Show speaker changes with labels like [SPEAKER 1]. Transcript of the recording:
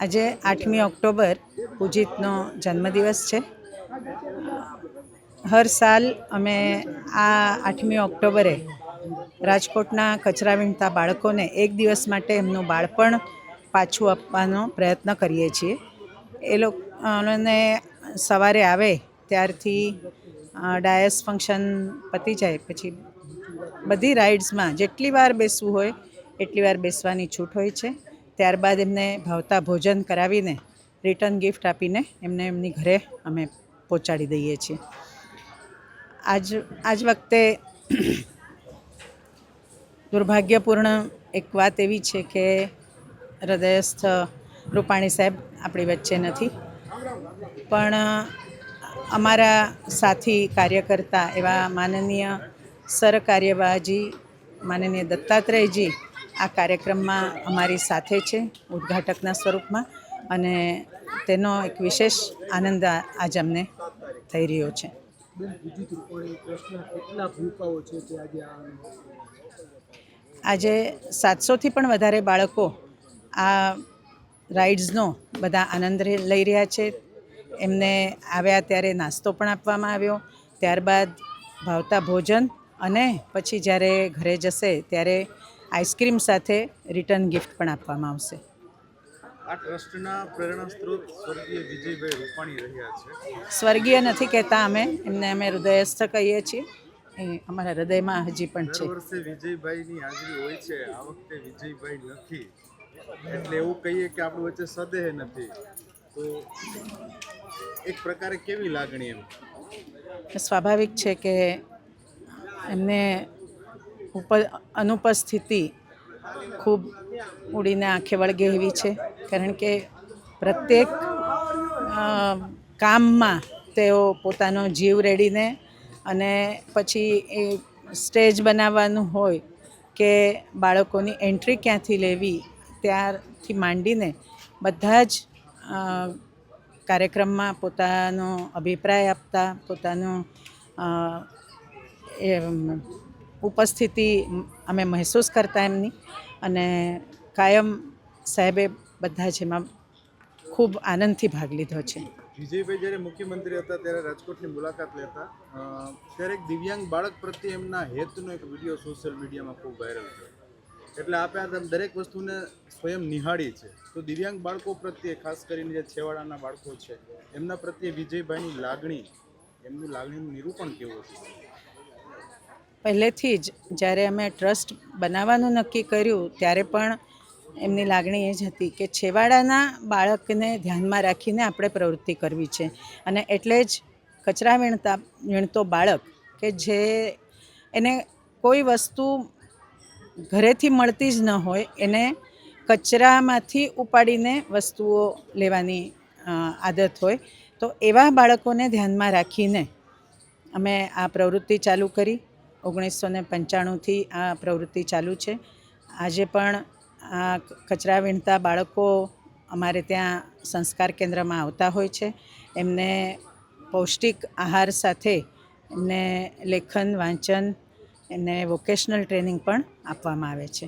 [SPEAKER 1] આજે આઠમી ઓક્ટોબર પૂજિતનો જન્મદિવસ છે. હર સાલ અમે આ આઠમી ઓક્ટોબરે રાજકોટના કચરા વીણતા બાળકોને એક દિવસ માટે એમનું બાળપણ પાછું આપવાનો પ્રયત્ન કરીએ છીએ. એ લોકોને સવારે આવે ત્યારથી ડાયસ ફંક્શન પતી જાય, પછી બધી રાઇડ્સમાં જેટલી વાર બેસવું હોય, એટલી વાર બેસવાની છૂટ હોય છે. ત્યારબાદ એમને ભાવતા ભોજન કરાવીને રિટર્ન ગિફ્ટ આપીને એમને એમની ઘરે અમે પહોંચાડી દઈએ છીએ. આજ આજ વખતે દુર્ભાગ્યપૂર્ણ એક વાત એવી છે કે હૃદયસ્થ રૂપાણી સાહેબ આપણી વચ્ચે નથી. પણ અમારા સાથી કાર્યકર્તા એવા માનનીય સર કાર્યવાહજી, માનનીય દત્તાત્રેયજી આ કાર્યક્રમમાં અમારી સાથે છે ઉદ્ઘાટકના સ્વરૂપમાં અને તેનો એક વિશેષ આનંદ આજ અમને થઈ રહ્યો છે.
[SPEAKER 2] આજે
[SPEAKER 1] સાતસોથી પણ વધારે બાળકો આ રાઇડ્સનો બધા આનંદ લઈ રહ્યા છે. એમને આવ્યા ત્યારે નાસ્તો પણ આપવામાં આવ્યો. ત્યારબાદ ભાવતા ભોજન અને પછી જ્યારે ઘરે જશે ત્યારે આઈસ્ક્રીમ સાથે રિટર્ન ગિફ્ટ પણ આપવામાં આવશે.
[SPEAKER 3] આ ટ્રસ્ટના પ્રેરણા સ્ત્રોત સ્વર્ગીય વિજયભાઈ રૂપાણી રહ્યા છે.
[SPEAKER 1] સ્વર્ગીય નથી કહેતા અમે એમને અમે હૃદયસ્થ કહીએ છીએ. એ અમારા હૃદયમાં હજી પણ છે.
[SPEAKER 3] વર્ષે વિજયભાઈની હાજરી હોય છે આ વખતે વિજયભાઈ નથી. એટલે એવું કહીએ કે આપણું વચ્ચે સદેહ નથી. તો એક પ્રકારે કેવી લાગણી એમ?
[SPEAKER 1] સ્વાભાવિક છે કે એમને અનુપસ્થિતિ ખૂબ ઉડીને આંખે વળગે એવી છે. કારણ કે પ્રત્યેક કામમાં તેઓ પોતાનો જીવ રેડીને અને પછી એ સ્ટેજ બનાવવાનું હોય કે બાળકોની એન્ટ્રી ક્યાંથી લેવી ત્યારથી માંડીને બધા જ કાર્યક્રમમાં પોતાનો અભિપ્રાય આપતા, પોતાનું એ ઉપસ્થિતિ અમે મહેસૂસ કરતા એમની અને કાયમ સાહેબે બધા જ એમાં ખૂબ આનંદથી ભાગ લીધો છે.
[SPEAKER 3] વિજયભાઈ જ્યારે મુખ્યમંત્રી હતા ત્યારે રાજકોટની મુલાકાત લેતા ત્યારે એક દિવ્યાંગ બાળક પ્રત્યે એમના હેતુનો એક વીડિયો સોશિયલ મીડિયામાં ખૂબ વાયરલ થયો. એટલે આપણે દરેક વસ્તુને સ્વયં નિહાળી છે. તો દિવ્યાંગ બાળકો પ્રત્યે, ખાસ કરીને જે છેવાડાના બાળકો છે, એમના પ્રત્યે વિજયભાઈની લાગણી, એમનું લાગણીનું નિરૂપણ કેવું હતું?
[SPEAKER 1] પહેલેથી જ જ્યારે અમે ટ્રસ્ટ બનાવવાનું નક્કી કર્યું, ત્યારે પણ એમની લાગણી એ જ હતી કે છેવાડાના બાળકને ધ્યાનમાં રાખીને આપણે પ્રવૃત્તિ કરવી છે. અને એટલે જ કચરા વીણતા, વીણતો બાળક કે જે એને કોઈ વસ્તુ ઘરેથી મળતી જ ન હોય, એને કચરામાંથી ઉપાડીને વસ્તુઓ લેવાની આદત હોય, તો એવા બાળકોને ધ્યાનમાં રાખીને અમે આ પ્રવૃત્તિ ચાલુ કરી. ઓગણીસો ને પંચાણુંથી આ પ્રવૃત્તિ ચાલુ છે. આજે પણ આ કચરા વીણતા બાળકો અમારે ત્યાં સંસ્કાર કેન્દ્રમાં આવતા હોય છે. એમને પૌષ્ટિક આહાર સાથે એમને લેખન, વાંચન, એમને વોકેશનલ ટ્રેનિંગ પણ આપવામાં આવે છે.